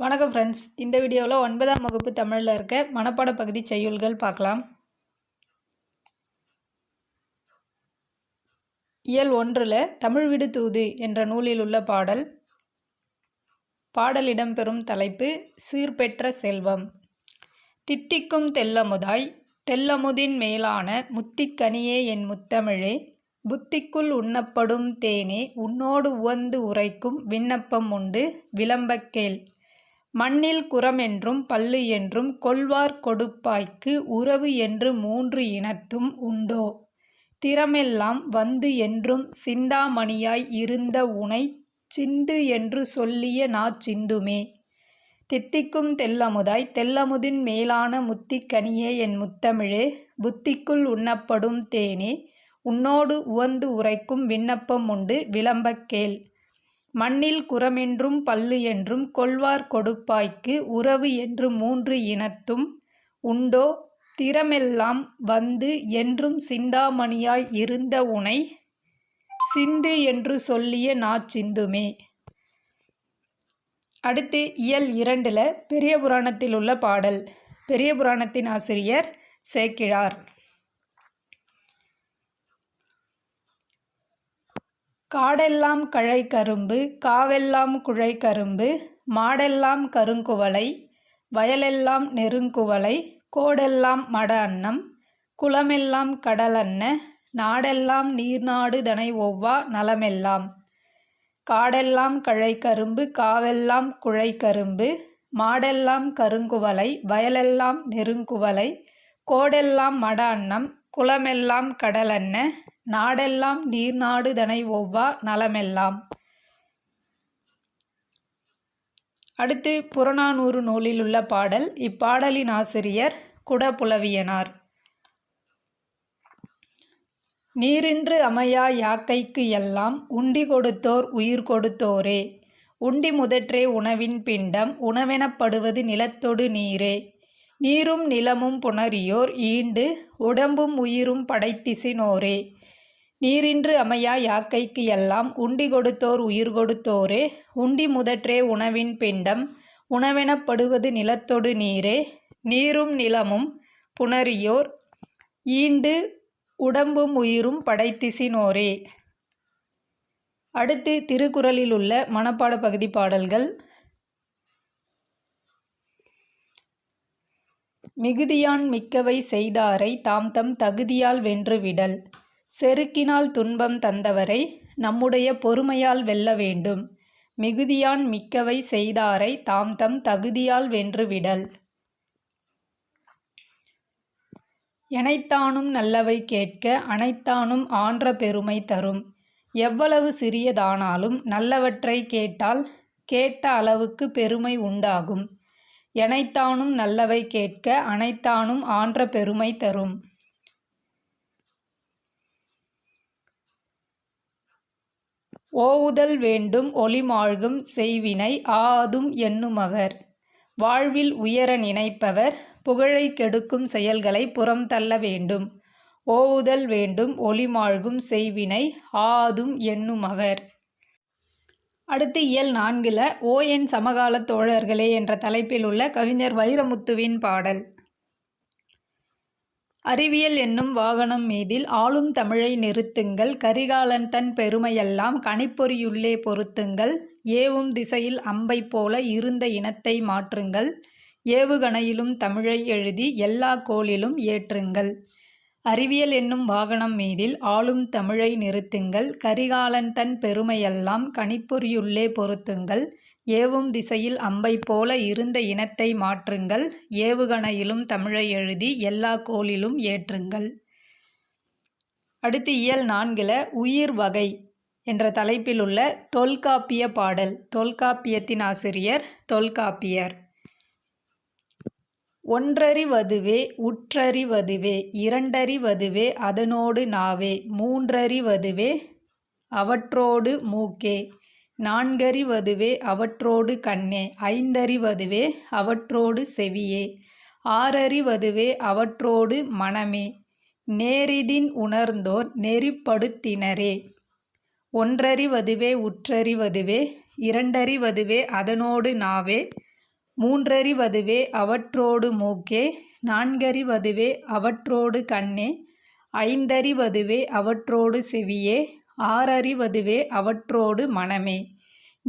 வணக்கம் ஃப்ரெண்ட்ஸ் இந்த வீடியோவில் ஒன்பதாம் வகுப்பு தமிழில் இருக்க மனப்பாட பகுதி செய்யுள்கள் பார்க்கலாம். இயல் ஒன்றில் தமிழ் விடு தூது என்ற நூலில் உள்ள பாடல். பாடல் இடம்பெறும் தலைப்பு சீர்பெற்ற செல்வம். தித்திக்கும் தெல்லமுதாய் தெல்லமுதின் மேலான முத்திக்கனியே என் முத்தமிழே புத்திக்குள் உண்ணப்படும் தேனே உன்னோடு உவந்து உரைக்கும் விண்ணப்பம் உண்டு விளம்பக் கேள். மண்ணில் குரமென்றும் பல்லு என்றும் கொள்வார் கொடுப்பாய்க்கு உறவு என்று மூன்று இனத்தும் உண்டோ? திறமெல்லாம் வந்து என்றும் சிந்தாமணியாய் இருந்த உனை சிந்து என்று சொல்லிய நாச்சிந்துமே தித்திக்கும் தெல்லமுதாய் தெல்லமுதின் மேலான முத்திக்கனியே என் முத்தமிழே புத்திக்குள் உண்ணப்படும் தேனே உன்னோடு உவந்து உரைக்கும் விண்ணப்பம் உண்டு விளம்பக் கேள். மண்ணில் குரமென்றும் பல்லு என்றும் கொள்வார் கொடுப்பாய்க்கு உறவு என்று மூன்று இனத்தும் உண்டோ? திறமெல்லாம் வந்து என்றும் சிந்தாமணியாய் இருந்த உனை சிந்து என்று சொல்லிய நாச்சிந்துமே அடுத்து இயல் இரண்டில் பெரிய புராணத்தில் உள்ள பாடல். பெரிய புராணத்தின் ஆசிரியர் சேக்கிழார். காடெல்லாம் கழை கரும்பு காவெல்லாம் குழை கரும்பு மாடெல்லாம் கருங்குவளை வயலெல்லாம் நெருங்குவளை கோடெல்லாம் மட அன்னம் குளமெல்லாம் கடலன்ன நாடெல்லாம் நீர்நாடு தனை ஒவ்வா நலமெல்லாம். காடெல்லாம் கழை கரும்பு காவெல்லாம் குழை கரும்பு மாடெல்லாம் கருங்குவலை வயலெல்லாம் நெருங்குவலை கோடெல்லாம் மட அன்னம் குளமெல்லாம் கடலன்ன நாடெல்லாம் நீர்நாடு தனை ஒவ்வா நலமெல்லாம். அடுத்து புறநானூறு நூலில் உள்ள பாடல் இப்பாடலின் ஆசிரியர் குடபுலவியனார். நீரின்று அமையா யாக்கைக்கு எல்லாம் உண்டி கொடுத்தோர் உயிர் கொடுத்தோரே. உண்டி முதற்றே உணவின் பிண்டம் உணவெனப்படுவது நிலத்தொடு நீரே. நீரும் நிலமும் புணரியோர் ஈண்டு உடம்பும் உயிரும் படைத்திசினோரே. நீரின்று அமையா யாக்கைக்கு எல்லாம்? உண்டி கொடுத்தோர் உயிர் கொடுத்தோரே. உண்டி முதற்றே உணவின் பிண்டம். உணவெனப்படுவது நிலத்தொடு நீரே. நீரும் நிலமும் புணரியோர். ஈண்டு உடம்பும் உயிரும் படைத்திசினோரே. அடுத்து திருக்குறளில் உள்ள மனப்பாட பகுதி பாடல்கள். மிகுதியான் மிக்கவை செய்தாரை தாம் தம் தகுதியால் வென்று விடல். செருக்கினால் துன்பம் தந்தவரை நம்முடைய பொறுமையால் வெல்ல வேண்டும். மிகுதியான் மிக்கவை செய்தாரை தாம் தம் தகுதியால் வென்று விடல். எனைத்தானும் நல்லவை கேட்க அனைத்தானும் ஆன்ற பெருமை தரும். எவ்வளவு சிறியதானாலும் நல்லவற்றை கேட்டால் கேட்ட அளவுக்கு பெருமை உண்டாகும். எனைத்தானும் நல்லவை கேட்க அனைத்தானும் ஆன்ற பெருமை தரும். ஓவுதல் வேண்டும் ஒளிமாழ்கும் செய்வினை ஆதும் எண்ணுமவர் வாழ்வில் உயர நினைப்பவர் புகழை கெடுக்கும் செயல்களை புறம் தள்ள வேண்டும். ஓவுதல் வேண்டும் ஒளிமாழ்கும் செய்வினை ஆதும் எண்ணுமவர் அடுத்து இயல் நான்கில் ஓ என் சமகால தோழர்களே என்ற தலைப்பில் உள்ள கவிஞர் வைரமுத்துவின் பாடல். அறிவியல் என்னும் வாகனம் மீதில் ஆளும் தமிழை நிறுத்துங்கள் கரிகாலன் தன் பெருமையெல்லாம் கணிப்பொறியுள்ளே பொருத்துங்கள் ஏவும் திசையில் அம்பை போல இருந்த இனத்தை மாற்றுங்கள் ஏவுகணையிலும் தமிழை எழுதி எல்லா கோளிலும் ஏற்றுங்கள். அறிவியல் என்னும் வாகனம் மீதில் ஆளும் தமிழை நிறுத்துங்கள் கரிகாலன் தன் பெருமையெல்லாம் கணிப்பொறியுள்ளே பொருத்துங்கள் ஏவும் திசையில் அம்பை போல இருந்த இனத்தை மாற்றுங்கள். ஏவுகணையிலும் தமிழை எழுதி எல்லா கோளிலும் ஏற்றுங்கள். அடுத்து இயல் நான்கில் உயிர் வகை என்ற தலைப்பில் உள்ள தொல்காப்பிய பாடல். தொல்காப்பியத்தின் ஆசிரியர் தொல்காப்பியர். ஒன்றறிவதுவே உற்றறிவதுவே இரண்டறிவதுவே அதனோடு நாவே மூன்றறிவதுவே அவற்றோடு மூக்கே. நான்கறிவதுவே அவற்றோடு கண்ணே ஐந்தறிவதுவே அவற்றோடு செவியே ஆறறிவதுவே அவற்றோடு மனமே நேரிதின் உணர்ந்தோர் நெறிப்படுத்தினரே. ஒன்றறிவதுவே உற்றறிவதுவே இரண்டறிவதுவே அதனோடு நாவே மூன்றறிவதுவே அவற்றோடு மூக்கே நான்கறிவதுவே அவற்றோடு கண்ணே ஐந்தறிவதுவே அவற்றோடு செவியே ஆறறிவதுவே அவற்றோடு மனமே.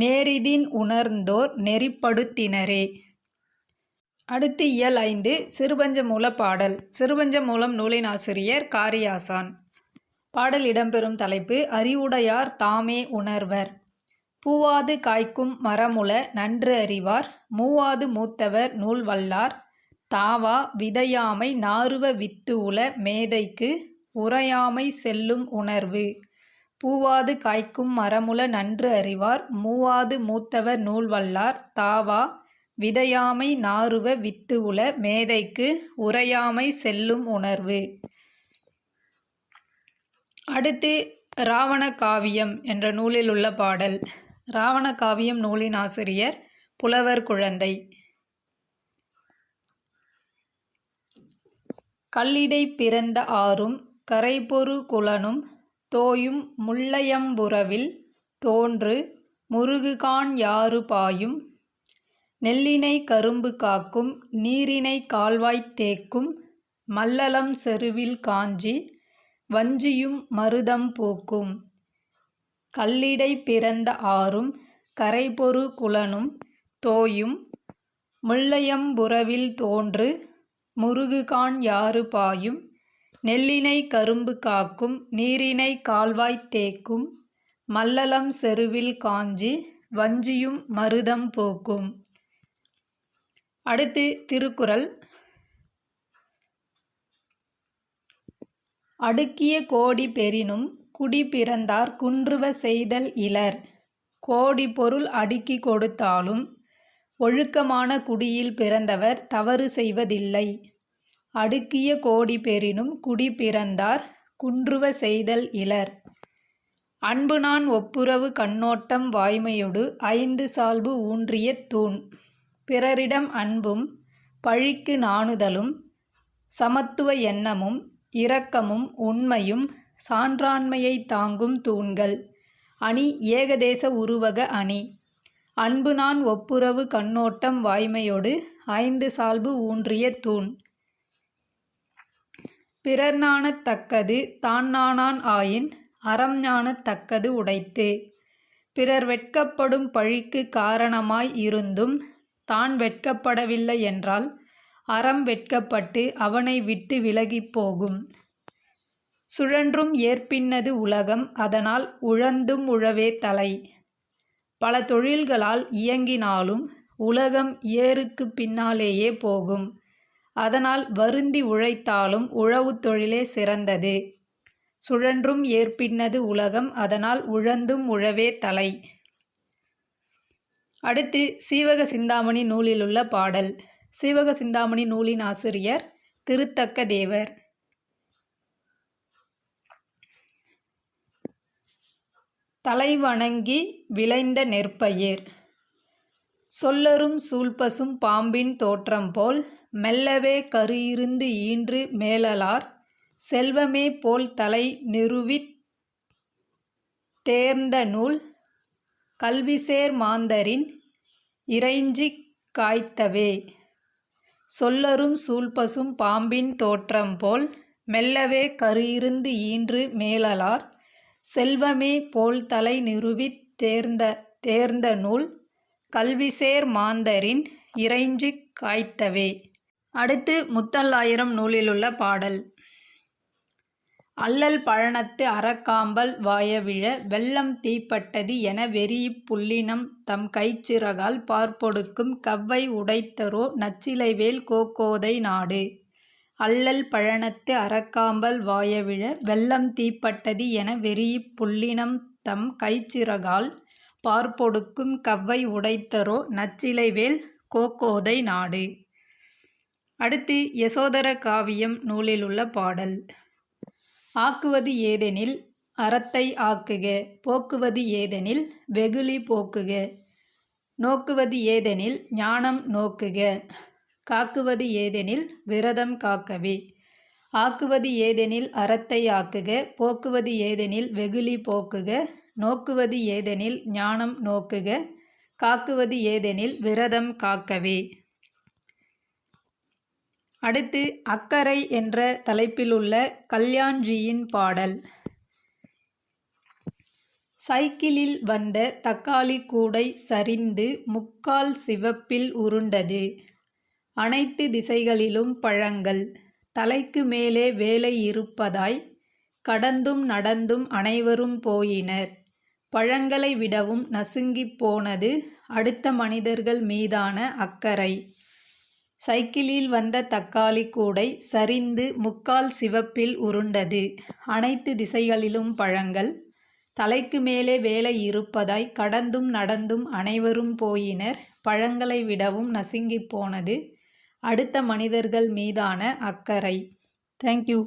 நேரிதின் உணர்ந்தோர் நெறிப்படுத்தினரே. அடுத்து இயல் ஐந்து சிறுபஞ்சமூல பாடல். சிறுபஞ்சமூலம் நூலின் ஆசிரியர் காரியாசான். பாடல் இடம்பெறும் தலைப்பு அறிவுடையார் தாமே உணர்வர். பூவாது காய்க்கும் மரமுல நன்று அறிவார். மூவாது மூத்தவர் நூல் வல்லார். தாவா விதையாமை நாருவ வித்து உல மேதைக்கு உரையாமை செல்லும் உணர்வு. பூவாது காய்க்கும் மரமுல நன்று அறிவார். மூவாது மூத்தவர் நூல் வல்லார் தாவா விதையாமை நாறுவ வித்து உல மேதைக்கு உரையாமை செல்லும் உணர்வு. அடுத்து ராவண காவியம் என்ற நூலில் உள்ள பாடல். ராவண காவியம் நூலின் ஆசிரியர் புலவர் குழந்தை. கல்லிடை பிறந்த ஆறும் கரைபொரு குலனும் தோயும் முள்ளையம்புறவில் தோன்று முருகுகான் யாறு பாயும். நெல்லினை கரும்பு காக்கும் நீரினை கால்வாய்த் தேக்கும் மல்லலம் செருவில் காஞ்சி வஞ்சியும் மருதம் பூக்கும். கல்லிடை பிறந்த ஆறும் கரைபொரு குலனும் தோயும் முள்ளையம்புறவில் தோன்று முருகுகான் யாறு பாயும். நெல்லினை கரும்பு காக்கும் நீரினை கால்வாய்த் தேக்கும் மல்லலம் செருவில் காஞ்சி வஞ்சியும் மருதம் பூக்கும். அடுத்து திருக்குறள். அடுக்கிய கோடி பெறினும் குடி பிறந்தார் குன்றுவ செய்தல் இலர். கோடி பொருள் அடுக்கி கொடுத்தாலும் ஒழுக்கமான குடியில் பிறந்தவர் தவறு செய்வதில்லை. அடுக்கிய கோடி பெறினும் குடி பிறந்தார் குன்றுவ செய்தல் இலர். அன்பு நான் ஒப்புரவு கண்ணோட்டம் வாய்மையொடு ஐந்து சால்பு ஊன்றிய தூண். பிறரிடம் அன்பும் பழிக்கு நாணுதலும் சமத்துவ எண்ணமும் இரக்கமும் உண்மையும் சான்றாண்மையை தாங்கும் தூண்கள். அணி ஏகதேச உருவக அணி. அன்பு நான் ஒப்புரவு கண்ணோட்டம் வாய்மையொடு ஐந்து சால்பு ஊன்றிய தூண். பிறர் நாணத் தக்கது தான் நாணான் ஆயின் அறம் ஞானத் தக்கது உடைத்து. பிறர் வெட்கப்படும் பழிக்கு காரணமாய் இருந்தும் தான் வெட்கப்படவில்லை என்றால் அறம் வெட்கப்பட்டு அவனை விட்டு விலகிப் போகும். சுழன்றும் ஏற்பின்னது உலகம் அதனால் உழந்தும் உழவே தலை. பல தொழில்களால் இயங்கினாலும் உலகம் ஏருக்கு பின்னாலேயே போகும். அதனால் வருந்தி உழைத்தாலும் உழவு தொழிலே சிறந்தது. சுழன்றும் ஏற்பின்னது உலகம் அதனால் உழந்தும் உழவே தலை. அடுத்து சீவக சிந்தாமணி நூலிலுள்ள பாடல். சீவக சிந்தாமணி நூலின் ஆசிரியர் திருத்தக்க தேவர். தலைவணங்கி விளைந்த நெற்பயிர். சொல்லரும் சூழ்பசும் பாம்பின் தோற்றம் போல் மெல்லவே கருயிருந்து ஈன்று மேலலார் செல்வமே போல் தலை நிறுவித் தேர்ந்த நூல் கல்விசேர் மாந்தரின் இறைஞ்சிக் காய்த்தவே. சொல்லரும் சூழ்பசும் பாம்பின் தோற்றம் போல் மெல்லவே கருயிருந்து ஈன்று மேலலார் செல்வமே போல் தலை நிறுவித் தேர்ந்த தேர்ந்த நூல் கல்விசேர் மாந்தரின் இறைஞ்சிக் காய்த்தவே. அடுத்து முத்தல்லாயிரம் நூலிலுள்ள பாடல். அல்லல் பழனத்து அறக்காம்பல் வாயவிழ வெள்ளம் தீப்பட்டது என வெறியிப் புள்ளினம் தம் கைச்சிறகால் பார்ப்பொடுக்கும் கவ்வை உடைத்தரோ நச்சிலைவேல் கோக்கோதை நாடு. அல்லல் பழனத்து அறக்காம்பல் வாயவிழ வெள்ளம் தீப்பட்டது என வெறியிப் புள்ளினம் தம் கைச்சிறகால் பார்ப்பொடுக்கும் கவ்வை உடைத்தரோ நச்சிலைவேல் கோக்கோதை நாடு. அடுத்து யசோதர காவியம் நூலில் உள்ள பாடல். ஆக்குவது ஏதெனில் அறத்தை ஆக்குக போக்குவது ஏதெனில் வெகுளி போக்குக. நோக்குவது ஏதெனில் ஞானம் நோக்குக காக்குவது ஏதெனில் விரதம் காக்கவே. ஆக்குவது ஏதெனில் அறத்தை ஆக்குக போக்குவது ஏதெனில் வெகுளி போக்குக. நோக்குவது ஏதெனில் ஞானம் நோக்குக காக்குவது ஏதெனில் விரதம் காக்கவே. அடுத்து அக்கறை என்ற தலைப்பிலுள்ள கல்யாண்ஜியின் பாடல். சைக்கிளில் வந்த தக்காளி கூடை சரிந்து முக்கால் சிவப்பில் உருண்டது. அனைத்து திசைகளிலும் பழங்கள். தலைக்கு மேலே வேலை இருப்பதாய் கடந்தும் நடந்தும் அனைவரும் போயினர். பழங்களை விடவும் நசுங்கிப் போனது அடுத்த மனிதர்கள் மீதான அக்கறை. சைக்கிளில் வந்த தக்காளி கூடை சரிந்து முக்கால் சிவப்பில் உருண்டது. அனைத்து திசைகளிலும் பழங்கள். தலைக்கு மேலே வேலை இருப்பதாய் கடந்தும் நடந்தும் அனைவரும் போயினர். பழங்களை விடவும் நசுங்கிப் போனது. அடுத்த மனிதர்கள் மீதான அக்கறை. தேங்க்யூ